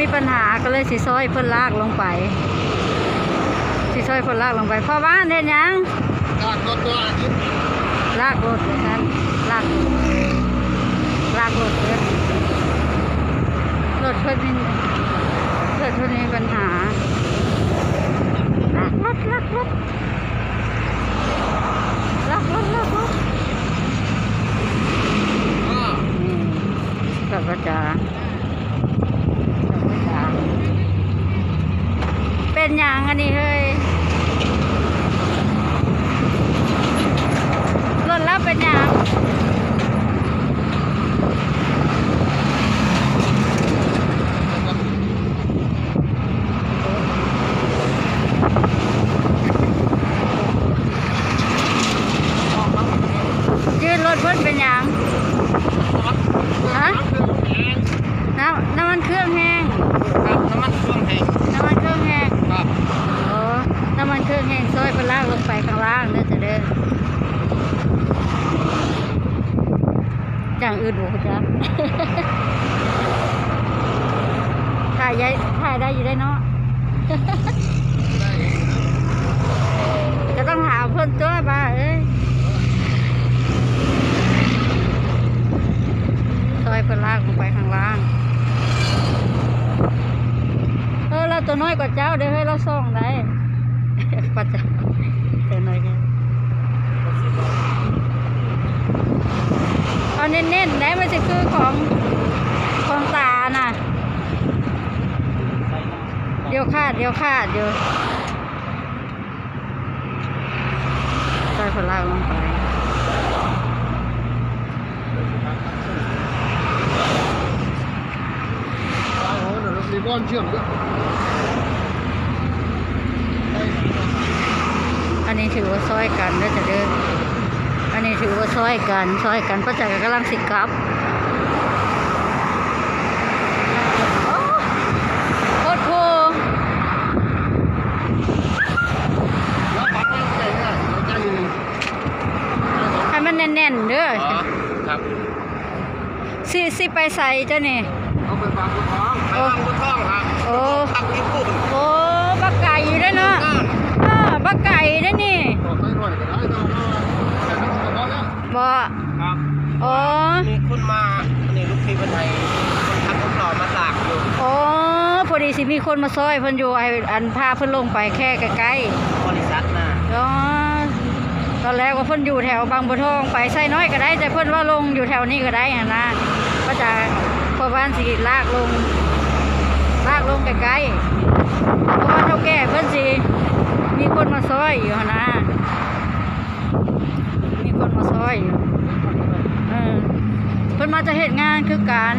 มีปัญหาก็เลยสิซอยเพิ่นลากลงไปสิซอยเพิ่นลากลงไปพ่อบ้านเฮ็ดหยังการรถตัวลากรถเลยนั้นลากลากรถเพิ่นรถเพิ่นมีรถเพิ่นมีปัญหาลากรถลากรถลากรถลากรถ ก็ นี่กับกระจากับกระจา เป็นอย่างอันนี้เฮ้ยรถแล้วเป็นอย่างยืนรถเพิ่นเป็นอย่างฮะ น้ำน้ำมันเครื่องแห้ง ครับน้ำมันเครื่องแห้ง น้ำมันเครื่องแห้ง ครับ โอ้น้ำมันเครื่องแห้งซอยไปลากลงไปข้างล่างเด้อจะเด้อ อย่างอื่นบ่จ๊ะถ่ายยายถ่ายได้อยู่ได้เนาะจะต้องหาเพิ่นตัวบ้าเอ้ยซอยเพิ่นลากลงไปข้างล่างเออเราตัวน้อยกว่าเจ้าเดี๋ยวให้เราส่องได้ปัจจัยตัวน้อยกัน เอาเน้นๆได้มันจะคือของของตาน่ะ เดี๋ยวขาดเดี๋ยวขาดเดี๋ยวใส่ผลลากลงไปโอ้โหเดี๋ยวรีบอนเชื่อมด้วยอันนี้ถือว่าซอยกันเด้อจะเด้อ อันนี้ถือว่าซอยกันซอยกันป้าจักรกำลังสิกลับโอ้โคตรโพแล้วปัดไม่ใจง่ายใจอยู่ให้มันแน่นๆเด้ออ๋อครับสิสิไปใส่เจ้านี่เอาไปฝากคุณท้องไปวางคุณท้องครับโอ้ตักญี่ปุ่นโอ้บักไก่อยู่ได้อเนาะอ่าบักไก่ได้อนี่ต่อไปหน่ บ่ครับโอ้มีคุณมาอันนี้ลูกพี่เป็นไทยคนทำคนหล่อมาตากอยู่โอ้พอดีสิมีคนมาซอยเพิ่นอยู่ไอ้อันพาเพิ่นลงไปแค่ใกล้ๆบริษัทน่ะอ๋อตอนแรกว่าเพิ่นอยู่แถวบางบัวทองไปไส้น้อยก็ได้ แต่เพิ่นว่าลงอยู่แถวนี้ก็ได้หั่นนะก็จะพอบ้านสิลากลง ลากลงใกล้ๆเพราะว่าเท่าแก่เพิ่นสิมีคนมาซอยอยู่หั่นนะมีคนมาซ อยู่เออเพิ่นมาจะเหตุงานคือกัน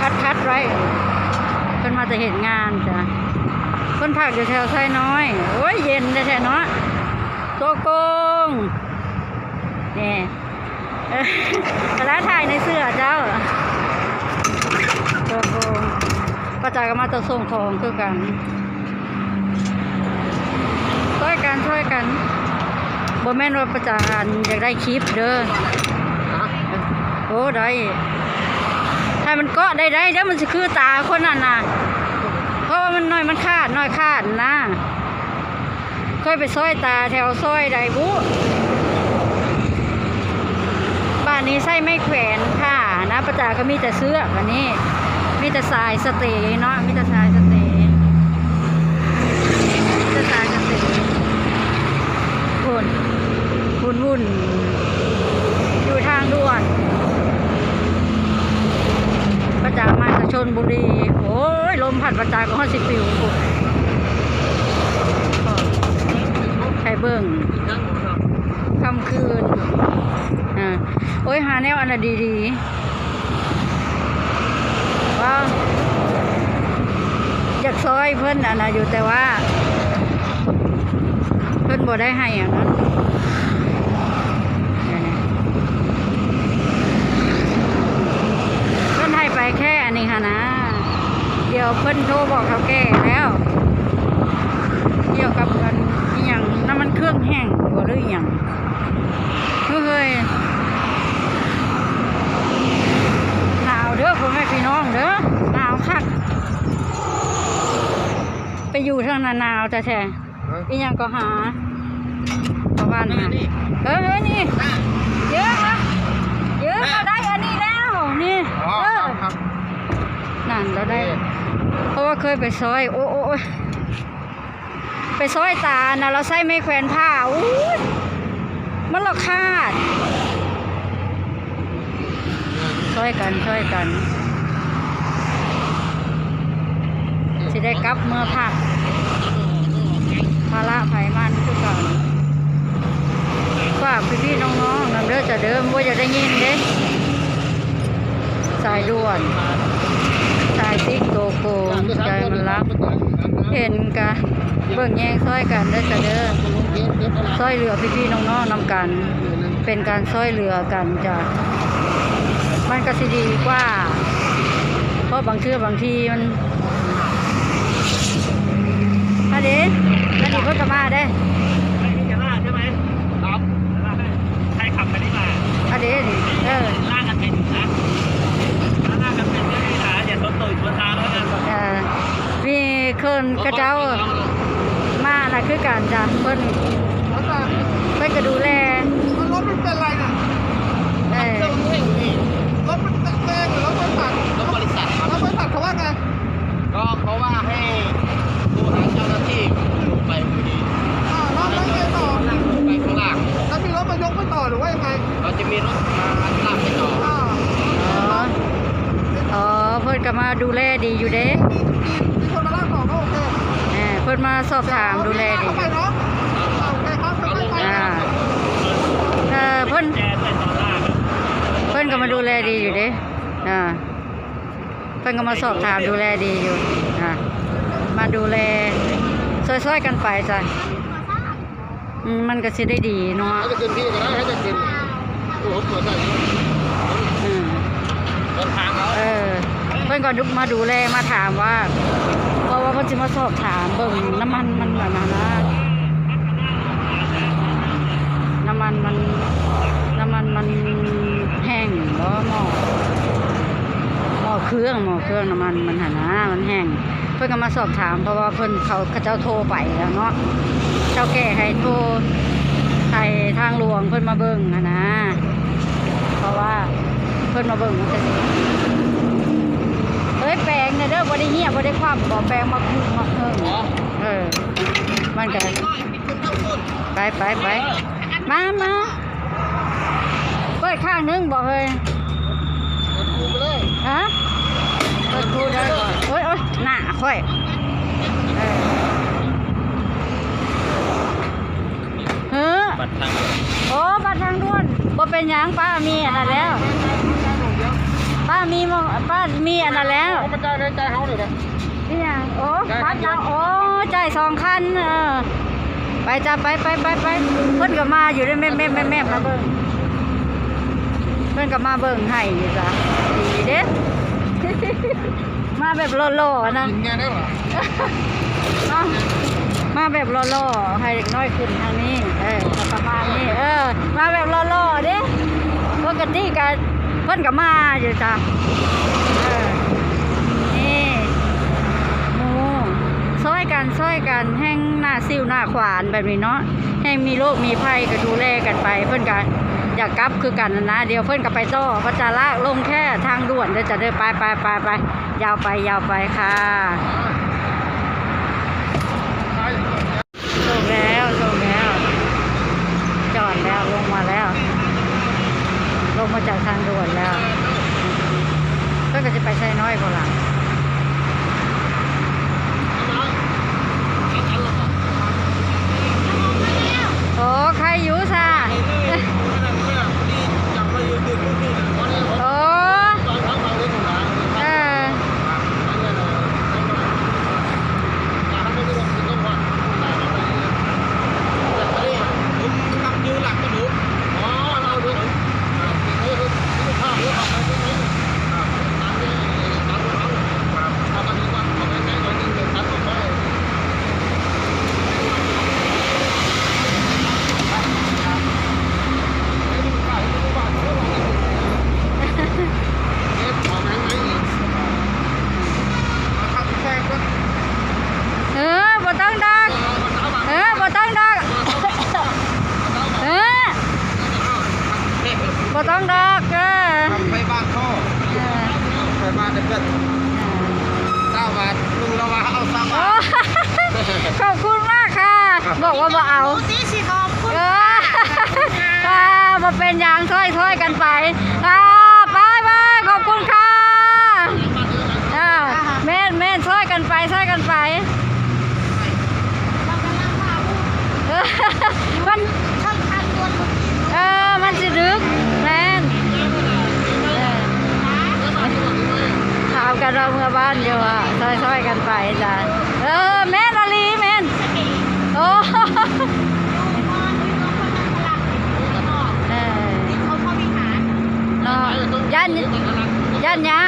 คัดคัดไว้เพิ่นมาจะเหตุงานจ้ะคนผักอยู่แถวไซน้อยโอ้ยเย็นแท้ๆเนาะตัวโกงนี่เออแล้วถ่ายในเสื้อเจ้าตัวโกงประจาก็มาตัวส่งของคือกันช่วยกันช่วยกัน บ่แม่นว่าประจานอยากได้คลิปเด้อฮะโอ้ได้ถ้ามันเกาะได้ได้เดี๋ยวมันจะคือตาคนนั้นน่ะเพราะว่ามันน้อยมันขาดน้อยขาดนะเคยไปซอยตาแถวซอยใดบุบ้านนี้ใส่ไม่แขวนผ้านะประจาก็มีแต่เสื้ออันนี้มีแต่สายสเตย์เนาะมีแต่สายสเตย์มีแต่สายสเตย์วุ่น วุ่นวุ่นอยู่ทางด่วน ประจามาจากชนบุรี โอ้ย ลมพัดประจากก็ฮอดสิปิวพุ่นใครเบิ่งค่ำคืนอ่าโอ้ย หาแนวอันน่ะดีๆว่าอยากซอยเพิ่นอันน่ะอยู่แต่ว่า เพิ่นบ่ได้ให้อะนั้นเนี่ยๆ เพิ่นให้ไปแค่อันนี้ค่ะนะ เดี๋ยวเพิ่นโทรบอกเขาแก่แล้วเกี่ยวกับกันอหย่างน้ำมันเครื่องแห้งบ่หรืออหย่างเฮ้ยหนาวเด้อพ่อแม่พี่น้องเด้อหนาวคักไปอยู่ทางนาหนาวแต่แท้อีหยังก็หาประมาณนั่นนั้นนี่เออเออนี่น่ะเยอะครับเยอะเราได้อันนี้แล้วนี่อ๋อเออครับนั่นเราได้ เพราะว่าเคยไปซอย โอ้โอ้โอ้ยไปซอยตานะเราใส่ไม่แขวนผ้าอู้มันเราคาดช่วยกันช่วยกันสิได้กลับเมื่อพักภาระไผมันคือกันฝากพี่ๆน้องๆนำเด้อจะเดิมว่าจะได้ยินเด้สายด่วน สายติ๊กโตโกใจมันรัก เห็นกะเบิ่งแย่งซ้อยกันได้อจะเด้อซ้อยเหลือพี่ๆน้องๆนำกัน เป็นการซ้อยเหลือกันจ้ะมันก็สิดีกว่า เพราะบางเทื่อบางทีมันมาเด้มาดิเพิ่นก็มาเด้ ไม่มีจะลากใช่ไหม ครับ ลากให้ใครขับไปนี่มา มาเด้นี่เออ ลากกันเป็นนะถ้าลากกันเป็นไม่มีปัญหาอย่าชนตูดชนตาแล้วกัน เออมีคนกระเจ้ามาน่ะคือกันจ้ะเพิ่นเพิ่นก็ดูแล รถมันเป็นอะไรน่ะ เออ เครื่องเร่งนี่ รถมันเป็นเองหรือรถบริษัท รถบริษัทครับ รถบริษัทเขาว่าไง ก็เขาว่าให้โทรหาเจ้าหน้าที่ลงไปพอดี อ่าแล้วแล้วไงต่อ นั่งลงไปข้างล่าง แล้วมีรถมายกไปต่อหรือว่ายังไง เราจะมีรถมาลากไปต่อ อ่า อ๋ออ๋อเพิ่นก็มาดูแลดีอยู่เด้ มีมีมีคนมาลากต่อก็โอเค เออเพิ่นมาสอบถามดูแลดีเข้าไปเนาะอ่าโอเคครับค่อยๆไปอ่านะเออเพิ่นแจด้วยตอนลากอะเพิ่นก็มาดูแลดีอยู่เด้อ่าเพิ่นก็มาสอบถามดูแลดีอยู่อ่ามาดูแลช่วยๆกันไปจ้ะอืมมันก็สิได้ดีเนาะให้จะกินพี่ก็ได้ให้จะกินโอ้โหเปิดได้ อืม รถทางแล้ว เออเพิ่นก็ดุมาดูแลมาถามว่า เพราะว่าเพิ่นสิมาสอบถามเบิ่งน้ำมันมันแบบนั้นนะน้ำมันมันน้ำมันมันแห้งบ่หม้อหม้อเครื่องหม้อเครื่องน้ำมันมันหันนะมันแห้งเพิ่นก็มาสอบถาม เพราะว่าเพิ่นเขาเขาเจ้าโทรไปแล้วเนาะเจ้าแก่ให้โทรให้ทางหลวงเพิ่นมาเบิ่งนนะ เพราะว่าเพิ่นมาเบิ่งมันจะ ลงเนี่ยเด้อบ่ได้เหี้ยบ่ได้ความบ่แปลงมาคุกมาเพิ่งเออมันก็ไปไปไปมามาเปิดข้างหนึงบ่เฮ้ยดูไปเลยฮะเปิดคูได้ก่อนโอ้ยโอ้ยหน้าค่อยเออเฮ้อบัตรทางโอ้บัตรทางด่วนบ่เป็นหยังป้ามีอันนั้นแล้ว ป้ามีหมองป้ามีอันนั้นแล้วเขามาจ่ายในใจเขาเลยนะ นี่หยังโอ้ได้ครับับตรเราโอ้จ่ายสองคันเออไปจ้าไปไปไปไปเพิ่นก็มาอยู่ด้วยแม่แม่แม่แม่มาเบิ่งเพิ่นก็มาเบิ่งให้อยู่จ้ะดีเด้ มาแบบหล่อๆนะ กินไงได้หรอเนาะมาแบบหล่อๆให้เด็กน้อยขึ้นทางนี้ เออประมาณนี้ เออ มาแบบหล่อๆเด้ปกติกัน เพิ่นก็มาอยู่จ้ะนี่หมูซอยกันซอยกันแห้งหน้าซิวหน้าขวานแบบนี้เนาะแห้งมีโรคมีภัยก็ดูแลกันไป เพิ่นกันอยากกลับคือกันนะเดี๋ยวเพิ่นก็ไปต่อพระจาระลงแค่ทางด่วนเดี๋ยวจะเดินไปไปไปไปยาวไปยาวไปค่ะลงแล้วลงแล้ว จอดแล้วลงมาแล้ว ลง มาจากทางด่วนแล้ว ก็จะไปใช้น้อยกว่าหลัง โอ้ใครอยู่ซะโอ้เออ บอกว่าบ่เอา สิสิขอบคุณ เออค่ะมาเป็นอย่างถ้อยถ้อยๆกันไปค่ะบายบายขอบคุณค่ะจ้าแม่นแม่นช่วยกันไปช่วยกันไป เรากำลังพาผู้ เออมัน ท่านคันตัวคนกิน เออมันสิดึกแม่นเออถามกันเราเมื่อบ้านอยู่อะช่วยช่วยๆกันไปจ้าเออแม่นอลีแม่น สกี โอ้ นอนอยู่ตรงคนนั้นพลังติดนอก เออ ติดเขาเข้าวิหาร เนาะย่าน ย่